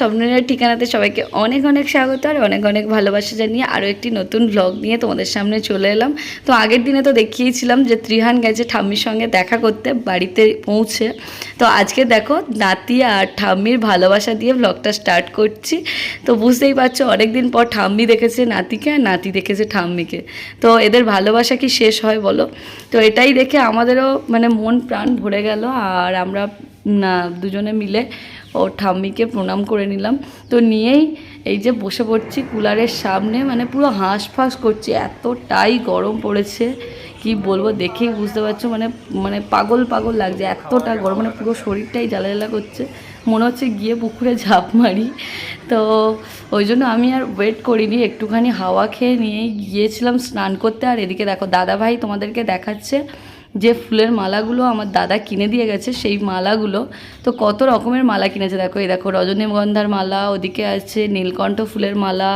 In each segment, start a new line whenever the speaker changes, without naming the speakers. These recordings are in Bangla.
স্বপ্নের ঠিকানাতে সবাইকে অনেক অনেক স্বাগত আর অনেক অনেক ভালোবাসা জানিয়ে আরও একটি নতুন ব্লগ নিয়ে তোমাদের সামনে চলে এলাম। তো আগের দিনে তো দেখিয়েছিলাম যে ত্রিহান গেছে ঠাম্মির সঙ্গে দেখা করতে, বাড়িতে পৌঁছে। তো আজকে দেখো নাতি আর ঠাম্মির ভালোবাসা দিয়ে ব্লগটা স্টার্ট করছি। তো বুঝতেই পারছ অনেক দিন পর ঠাম্মি দেখেছে নাতিকে আর নাতি দেখেছে ঠাম্মিকে। তো এদের ভালোবাসা কি শেষ হয় বলো? তো এটাই দেখে আমাদেরও মানে মন প্রাণ ভরে গেল আর আমরা না দুজনে মিলে ও ঠাম্মিকে প্রণাম করে নিলাম। তো নিয়েই এই যে বসে পড়ছি কুলারের সামনে মানে পুরো হাঁস ফাঁস করছি, এতটাই গরম পড়েছে, কি বলব দেখেই বুঝতে পারছ মানে মানে পাগল পাগল লাগছে, এতটা গরম মানে পুরো শরীরটাই জ্বালা জ্বালা করছে, মনে হচ্ছে গিয়ে পুকুরে ঝাঁপ মারি। তো ওই জন্য আমি আর ওয়েট করিনি, একটুখানি হাওয়া খেয়ে নিয়েই গিয়েছিলাম স্নান করতে, আর এদিকে দেখো দাদা ভাই তোমাদেরকে দেখাচ্ছে যে ফুলের মালাগুলো আমার দাদা কিনে দিয়ে গেছে, সেই মালাগুলো, তো কত রকমের মালা কিনেছে দেখো। এই দেখো রজনীগন্ধার মালা, ওদিকে আছে নীলকণ্ঠ ফুলের মালা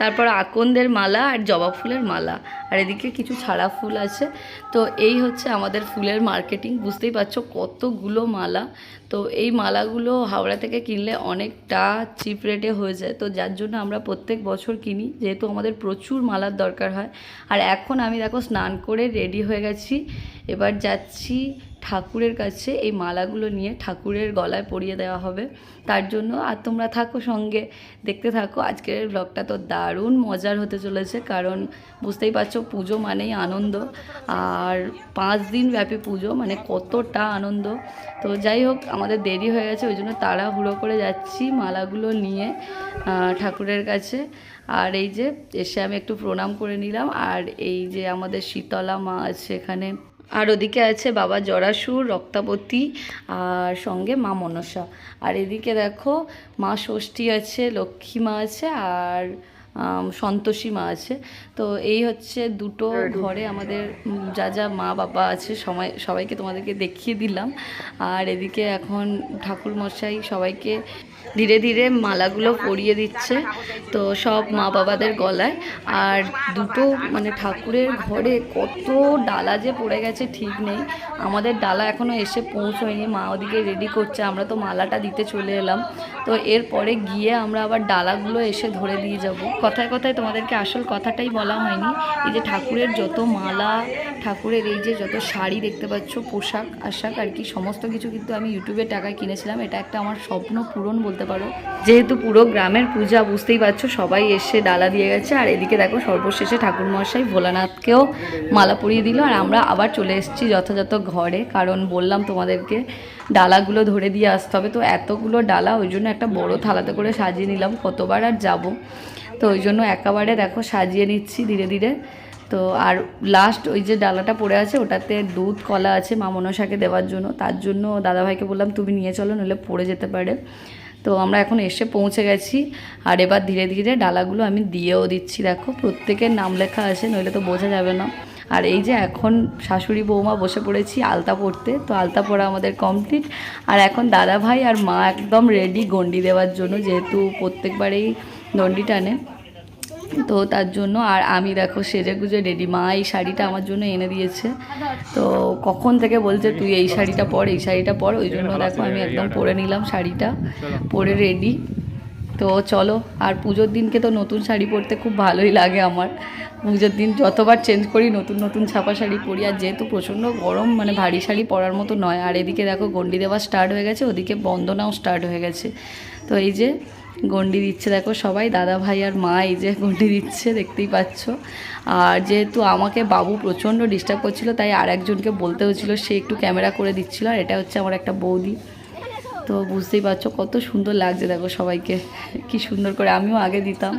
তারপর আকন্দের মালা আর জবা ফুলের মালা। আর এদিকে কিছু ছাড়া ফুল আছে। তো এই হচ্ছে আমাদের ফুলের মার্কেটিং। বুঝতেই পারছ কতগুলো মালা। তো এই মালাগুলো হাওড়া থেকে কিনলে অনেকটা চিপ রেটে হয়ে যায়। তো যার জন্য আমরা প্রত্যেক বছর কিনি, যেহেতু আমাদের প্রচুর মালার দরকার হয়। আর এখন আমি দেখো স্নান করে রেডি হয়ে গেছি। এবার যাচ্ছি ঠাকুরের কাছে এই মালাগুলো নিয়ে ঠাকুরের গলায় পরিয়ে দেওয়া হবে। তার জন্য আর তোমরা থাকো সঙ্গে, দেখতে থাকো। আজকের ব্লগটা তো দারুণ মজার হতে চলেছে, কারণ বুঝতেই পারছ পুজো মানেই আনন্দ। আর পাঁচ দিন ব্যাপী পুজো মানে কতটা আনন্দ। তো যাই হোক, আমাদের দেরি হয়ে গেছে, ওই জন্য তাড়াহুড়ো করে যাচ্ছি মালাগুলো নিয়ে ঠাকুরের কাছে। আর এই যে, এসে আমি একটু প্রণাম করে নিলাম। আর এই যে আমাদের শীতলা মা আছে এখানে আর ওদিকে আছে বাবা জরাসুর রক্তাবতী আর সঙ্গে মা মনসা। আর এদিকে দেখো মা ষষ্ঠী আছে লক্ষ্মী মা আছে আর সন্তোষী মা আছে। তো এই হচ্ছে দুটো ঘরে আমাদের যা যা মা বাবা আছে সবাই সবাইকে তোমাদেরকে দেখিয়ে দিলাম। আর এদিকে এখন ঠাকুর মশাই সবাইকে ধীরে ধীরে মালাগুলো পরিয়ে দিচ্ছে। তো সব মা বাবাদের গলায়। আর দুটো মানে ঠাকুরের ঘরে কত ডালা যে পড়ে গেছে ঠিক নেই। আমাদের ডালা এখনও এসে পৌঁছয়নি। মা ওদিকে রেডি করছে। আমরা তো মালাটা দিতে চলে এলাম। তো এরপরে গিয়ে আমরা আবার ডালাগুলো এসে ধরে দিয়ে যাব। কথায় কথায় তোমাদেরকে আসল কথাটাই বলা হয়নি। এই যে ঠাকুরের যত মালা, ঠাকুরের এই যে যত শাড়ি দেখতে পাচ্ছ, পোশাক, আশাক আর কি, সমস্ত কিছু কিন্তু আমি ইউটিউবে টাকায় কিনেছিলাম। এটা একটা আমার স্বপ্ন পূরণ পারো। যেহেতু পুরো গ্রামের পূজা, বুঝতেই পারছ, সবাই এসে ডালা দিয়ে গেছে। আর এদিকে দেখো, সর্বশেষে ঠাকুর মশাই ভোলানাথকেও মালা পরিয়ে দিল। আর আমরা আবার চলে এসেছি যথাযথ ঘরে, কারণ বললাম তোমাদেরকে, ডালাগুলো ধরে দিয়ে আসতে হবে। তো এতগুলো ডালা, ওই জন্য একটা বড় থালাতে করে সাজিয়ে নিলাম। কতবার আর যাব? তো ওই জন্য একেবারে দেখো, সাজিয়ে নিচ্ছি ধীরে ধীরে। তো আর লাস্ট ওই যে ডালাটা পড়ে আছে, ওটাতে দুধ, কলা আছে মা মনসাকে দেওয়ার জন্য। তার জন্য দাদাভাইকে বললাম, তুমি নিয়ে চলো, নইলে পড়ে যেতে পারে। তো আমরা এখন এসে পৌঁছে গেছি। আর এবার ধীরে ধীরে ডালাগুলো আমি দিয়েও দিচ্ছি। দেখো, প্রত্যেকের নাম লেখা আছে, নইলে তো বোঝা যাবে না। আর এই যে এখন শাশুড়ি বৌমা বসে পড়েছি আলতা পড়তে তো আলতা পড়া আমাদের কমপ্লিট আর এখন দাদা ভাই আর মা একদম রেডি গন্ডি দেওয়ার জন্য, যেহেতু প্রত্যেকবারেই গন্ডি টানে। তো তার জন্য আর আমি দেখো সেজে গুজে রেডি মা এই শাড়িটা আমার জন্য এনে দিয়েছে। তো কখন থেকে বলছে, তুই এই শাড়িটা পর, এই শাড়িটা পর। ওই জন্য দেখো আমি একদম পরে নিলাম শাড়িটা, পরে রেডি তো চলো, আর পুজোর দিনকে তো নতুন শাড়ি পরতে খুব ভালোই লাগে আমার। পুজোর দিন যতবার চেঞ্জ করি, নতুন নতুন ছাপা শাড়ি পরি। আর যেহেতু প্রচণ্ড গরম মানে ভারী শাড়ি পরার মতো নয়। আর এদিকে দেখো গন্ডি দেওয়া স্টার্ট হয়ে গেছে, ওদিকে বন্দনাও স্টার্ট হয়ে গেছে। তো এই যে গন্ডি দিচ্ছে। দেখো সবাই, দাদা ভাই আর মা, এই যে গন্ডি দিচ্ছে, দেখতেই পাচ্ছ। আর যেহেতু আমাকে বাবু প্রচণ্ড ডিস্টার্ব করছিল, তাই আর একজনকে বলতে হচ্ছিল সে একটু ক্যামেরা করে দিচ্ছিল, আর এটা হচ্ছে আমার একটা বৌদি। তো বুঝতেই পারছ, কত সুন্দর লাগছে দেখো সবাইকে, কি সুন্দর করে আমিও আগে দিতাম।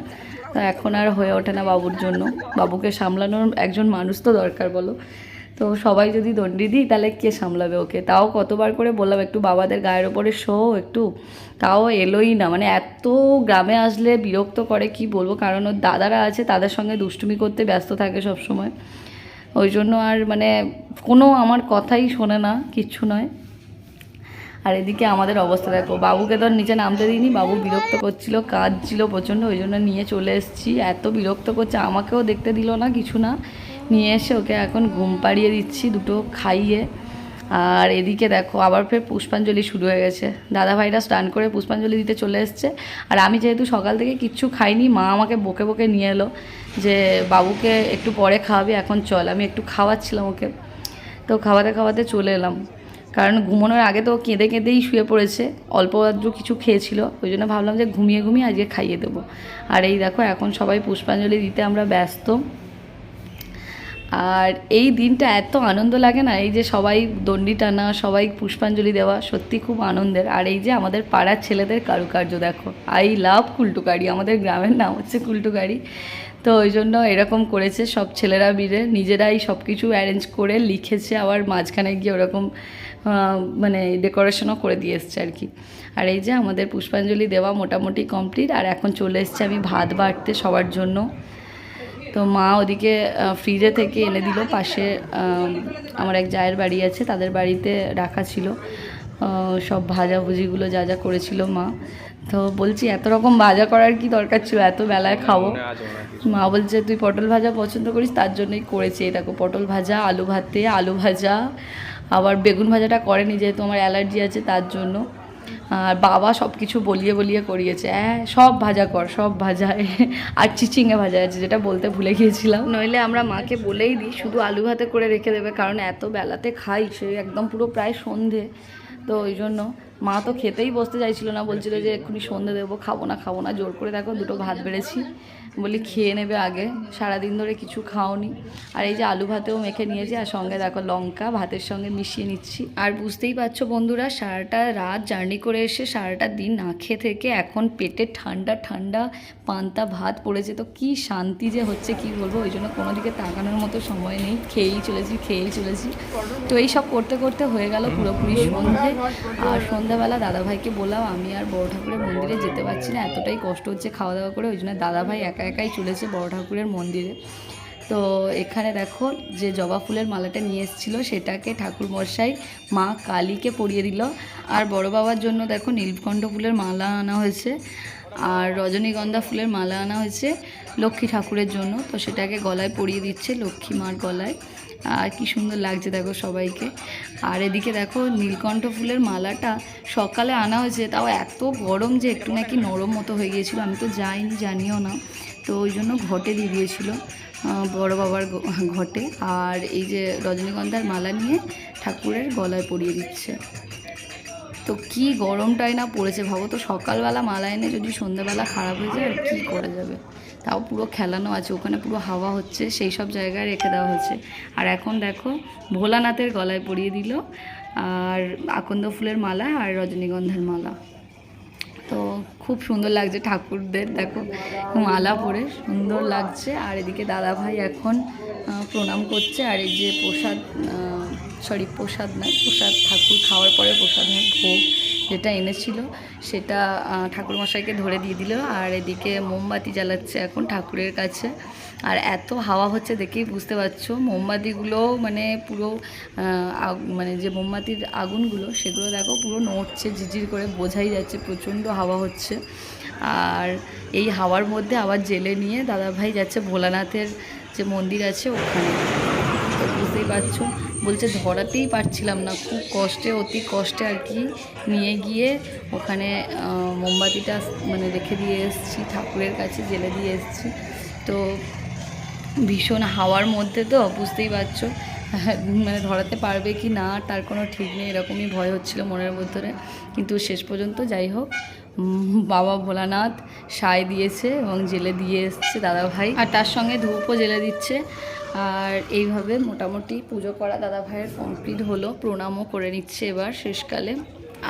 তো এখন আর হয়ে ওঠে না বাবুর জন্য। বাবুকে সামলানোর একজন মানুষ তো দরকার, বলো। তো সবাই যদি দণ্ডি দিই, তাহলে কে সামলাবে ওকে? তাও কতবার করে বললাম, একটু বাবাদের গায়ের ওপরে শো, একটু। তাও এলোই না মানে এত গ্রামে আসলে বিরক্ত করে, কি বলব? কারণ ওর দাদারা আছে, তাদের সঙ্গে দুষ্টুমি করতে ব্যস্ত থাকে সব সময় ওই জন্য আর মানে কোনো আমার কথাই শোনে না, কিচ্ছু নয়। আর এদিকে আমাদের অবস্থা দেখো, বাবুকে তো নিচে নামতে দিইনি, বাবু বিরক্ত করছিল, কাঁদছিল প্রচণ্ড, ওই জন্য নিয়ে চলে এসেছি। এত বিরক্ত করছে, আমাকেও দেখতে দিল না, কিছু না। নিয়ে এসে ওকে এখন ঘুম পাড়িয়ে দিচ্ছি, দুটো খাইয়ে। আর এদিকে দেখো, আবার ফের পুষ্পাঞ্জলি শুরু হয়ে গেছে। দাদা ভাইরা স্নান করে পুষ্পাঞ্জলি দিতে চলে এসছে। আর আমি যেহেতু সকাল থেকে কিচ্ছু খাইনি, মা আমাকে বকে বকে নিয়ে এলো যে, বাবুকে একটু পরে খাওয়াবি, এখন চল। আমি একটু খাওয়াচ্ছিলাম ওকে। তো খাওয়াতে খাওয়াতে চলে এলাম। কারণ ঘুমানোর আগে তো কেঁদে কেঁদেই শুয়ে পড়েছে, অল্প আদ্র কিছু খেয়েছিল। ওই জন্য ভাবলাম যে, ঘুমিয়ে ঘুমিয়ে আজকে খাইয়ে দেবো। আর এই দেখো, এখন সবাই পুষ্পাঞ্জলি দিতে আমরা ব্যস্ত। আর এই দিনটা এত আনন্দ লাগে না, এই যে সবাই দণ্ডি টানা, সবাই পুষ্পাঞ্জলি দেওয়া, সত্যি খুব আনন্দের। আর এই যে আমাদের পাড়ার ছেলেদের কারুকার্য দেখো আই লাভ কুলটুকারি, আমাদের গ্রামের নাম হচ্ছে কুলটুকারি। তো ওই জন্য এরকম করেছে সব ছেলেরা মিলে, নিজেরাই সব কিছু অ্যারেঞ্জ করে লিখেছে, আবার মাঝখানে গিয়ে ওরকম মানে ডেকোরেশনও করে দিয়ে এসছে আর কি। আর এই যে আমাদের পুষ্পাঞ্জলি দেওয়া মোটামুটি কমপ্লিট আর এখন চলে এসছে আমি ভাত বাড়তে সবার জন্য। তো মা ওদিকে ফ্রিজে থেকে এনে দিল। পাশে আমার এক জায়ের বাড়ি আছে তাদের বাড়িতে রাখা ছিল। সব ভাজাভুজিগুলো যা যা করেছিল মা। তো বলছি এত রকম ভাজা করার কি দরকার ছিল? এত বেলায় খাব? মা বলছে তুই পটল ভাজা পছন্দ করিস তার জন্যই করেছি। দেখো পটল ভাজা আলু ভাতে আলু ভাজা আবার বেগুন ভাজাটা করেনি যেহেতু আমার অ্যালার্জি আছে তার জন্য। আর বাবা সব কিছু বলিয়ে বলিয়ে করিয়েছে হ্যাঁ সব ভাজা কর, সব ভাজায় আর চিচিঙে ভাজা আছে, যেটা বলতে ভুলে গিয়েছিলাম। নইলে আমরা মাকে বলেই দিই, শুধু আলু ভাতে করে রেখে দেবে, কারণ এত বেলাতে খাই, সে একদম পুরো প্রায় সন্ধে। তো ওই জন্য মা তো খেতেই বসতে চাইছিল না, বলছিল যে এক্ষুনি সন্ধে দেবো, খাব না খাব না। জোর করে দেখো দুটো ভাত বেড়েছি। বলি খেয়ে নেবে আগে। সারাদিন ধরে কিছু খাওনি। আর এই যে আলু ভাতেও মেখে নিয়েছি, আর সঙ্গে দেখো লঙ্কা ভাতের সঙ্গে মিশিয়ে নিচ্ছি। আর বুঝতেই পারছ বন্ধুরা, সারাটা রাত জার্নি করে এসে, সারাটা দিন না খেয়ে থেকে এখন পেটে ঠান্ডা ঠান্ডা পান্তা ভাত পড়েছে। তো কি শান্তি যে হচ্ছে, কি বলব? ওই জন্য কোনো দিকে তাকানোর মতো সময় নেই। খেয়েই চলেছি খেয়েই চলেছি। তো এই সব করতে করতে হয়ে গেল পুরোপুরি সন্ধে। আর সন্ধ্যাবেলা দাদাভাইকে বললাম, আমি আর বড় ঠাকুরের মন্দিরে যেতে পারছি না, এতটাই কষ্ট হচ্ছে খাওয়া দাওয়া করে। ওই জন্য দাদাভাই একা একাই চলেছে বড় ঠাকুরের মন্দিরে। তো এখানে দেখো যে জবা ফুলের মালাটা নিয়ে এসেছিল, সেটাকে ঠাকুর মশাই মা কালীকে পরিয়ে দিল। আর বড় বাবার জন্য দেখো নীলকণ্ঠ ফুলের মালা আনা হয়েছে, আর রজনীগন্ধা ফুলের মালা আনা হয়েছে লক্ষ্মী ঠাকুরের জন্য। তো সেটাকে গলায় পরিয়ে দিচ্ছে লক্ষ্মী মার গলায়। আর কি সুন্দর লাগছে দেখো সবাইকে। আর এদিকে দেখো নীলকণ্ঠ ফুলের মালাটা সকালে আনা হয়েছে, তাও এত গরম যে একটু নাকি নরম মতো হয়ে গিয়েছিল, আমি তো যাইনি, জানিও না। তো ওই জন্য ঘটে দিয়ে দিয়েছিল বড় বাবার ঘটে। আর এই যে রজনীগন্ধার মালা নিয়ে ঠাকুরের গলায় পরিয়ে দিচ্ছে। তো কি গরমটাই না পড়েছে, ভাবো তো সকালবেলা মালা এনে যদি সন্ধ্যাবেলা খারাপ হয়ে যায়, আর কী করা যাবে? তাও পুরো খেলানো আছে, ওখানে পুরো হাওয়া হচ্ছে, সেই সব জায়গায় রেখে দেওয়া হচ্ছে আর এখন দেখো, ভোলানাথের গলায় পরিয়ে দিল, আর আকন্দ ফুলের মালা আর রজনীগন্ধার মালা। তো খুব সুন্দর লাগছে ঠাকুরদের, দেখো, মালা পরে সুন্দর লাগছে। আর এদিকে দাদা ভাই এখন প্রণাম করছে, আর এই যে প্রসাদ সরি প্রসাদ না, প্রসাদ ঠাকুর খাওয়ার পরে প্রসাদ হয় ভোগ। যেটা এনেছিল, সেটা ঠাকুরমশাইকে ধরে দিয়ে দিল। আর এদিকে মোমবাতি জ্বালাচ্ছে এখন ঠাকুরের কাছে। আর এত হাওয়া হচ্ছে দেখেই বুঝতে পারছ। মোমবাতিগুলো মানে পুরো মানে যে মোমবাতির আগুনগুলো, সেগুলো দেখো পুরো নড়ছে ঝিঝির করে বোঝাই যাচ্ছে, প্রচণ্ড হাওয়া হচ্ছে। আর এই হাওয়ার মধ্যে আবার জেলে নিয়ে দাদাভাই যাচ্ছে ভোলানাথের যে মন্দির আছে ওখানে। তো বুঝতেই পারছ। বলছে ধরাতেই পারছিলাম না, খুব কষ্টে, অতি কষ্টে আর কি নিয়ে গিয়ে ওখানে মোমবাতিটা মানে রেখে দিয়ে এসেছি, ঠাকুরের কাছে জেলে দিয়ে এসেছি। তো ভীষণ হাওয়ার মধ্যে তো, বুঝতেই পারছ। মানে ধরাতে পারবে কি না, তার কোনো ঠিক নেই, এরকমই ভয় হচ্ছিল মনের ভিতরে। কিন্তু শেষ পর্যন্ত যাই হোক বাবা ভোলানাথ সায় দিয়েছে এবং জেলে দিয়ে এসছে দাদা ভাই আর তার সঙ্গে ধূপও জেলে দিচ্ছে। আর এইভাবে মোটামুটি পুজো করা দাদা ভাইয়ের কমপ্লিট হলো, প্রণামও করে নিচ্ছে এবার শেষকালে।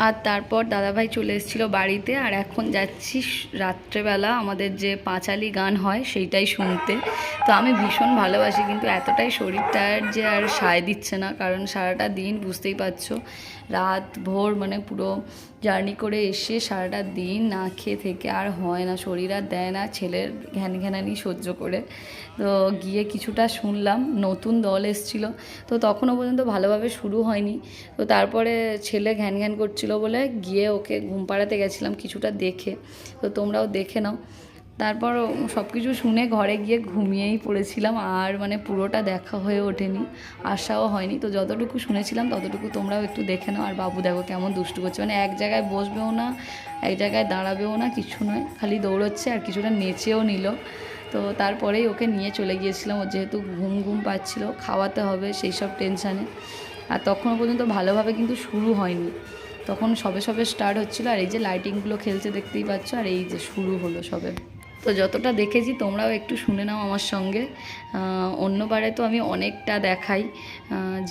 আর তারপর দাদাভাই চলে এসেছিল বাড়িতে, আর এখন যাচ্ছি রাত্রেবেলা আমাদের যে পাঁচালি গান হয় সেইটাই শুনতে। তো আমি ভীষণ ভালোবাসি, কিন্তু এতটাই শরীর টায়ার যে আর সায় দিচ্ছে না, কারণ সারাটা দিন বুঝতেই পারছ রাত ভোর মানে পুরো জার্নি করে এসে সারাটা দিন না খেয়ে থেকে আর হয় না। শরীর আর দেয় না, ছেলের ঘ্যান ঘ্যানানি সহ্য করে। তো গিয়ে কিছুটা শুনলাম, নতুন দল এসছিল। তো তখনও পর্যন্ত ভালোভাবে শুরু হয়নি। তো তারপরে ছেলে ঘ্যান ঘ্যান করছিল বলে গিয়ে ওকে ঘুম পাড়াতে গেছিলাম কিছুটা দেখে। তো তোমরাও দেখে নাও। তারপর সব কিছু শুনে ঘরে গিয়ে ঘুমিয়েই পড়েছিলাম, আর মানে পুরোটা দেখা হয়ে ওঠেনি, আশাও হয়নি। তো যতটুকু শুনেছিলাম, ততটুকু তোমরাও একটু দেখে নাও, আর বাবু দেখো কেমন দুষ্টু করছে। মানে এক জায়গায় বসবেও না, এক জায়গায় দাঁড়াবেও না, কিছু নয়, খালি দৌড়চ্ছে আর কিছুটা নেচেও নিল। তো তারপরেই ওকে নিয়ে চলে গিয়েছিলাম, ও যেহেতু ঘুম ঘুম পাচ্ছিল, খাওয়াতে হবে সেই সব টেনশানে। আর তখনও পর্যন্ত ভালোভাবে কিন্তু শুরু হয়নি। তখন সবে সবে স্টার্ট হচ্ছিল, আর এই যে লাইটিংগুলো খেলছে দেখতেই পাচ্ছ, আর এই যে শুরু হলো সবে। তো যতটা দেখেছি, তোমরাও একটু শুনে নাও আমার সঙ্গে। অন্যবারে তো আমি অনেকটা দেখাই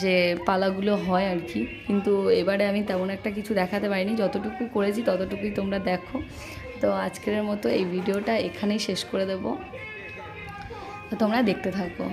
যে পালাগুলো হয় আর কি। কিন্তু এবারে আমি তেমন একটা কিছু দেখাতে পারিনি। যতটুকু করেছি, ততটুকুই তোমরা দেখো। তো আজকের মতো এই ভিডিওটা এখানেই শেষ করে দেবো। তো তোমরা দেখতে থাকো।